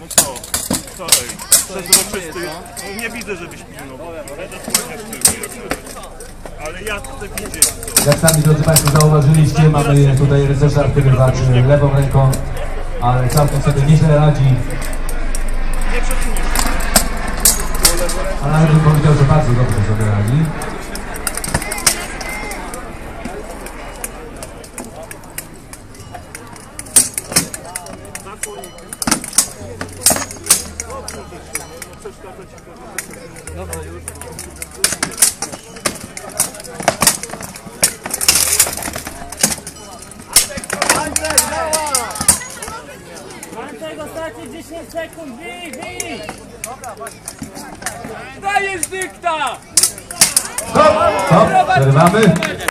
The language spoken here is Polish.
No co? Co? Przezroczysty jest. Nie widzę, żebyś pilnował. Ale ja chcę widzieć to. Jak sami drodzy Państwo zauważyliście, mamy tutaj rycerza, walczy lewą ręką, ale całkiem sobie nieźle radzi. Ale bym powiedział, że bardzo dobrze sobie radzi. Andrzej, ostatnie 10 sekund, bij, bij! Dajesz dykta! Stop! Stop! Przerywamy.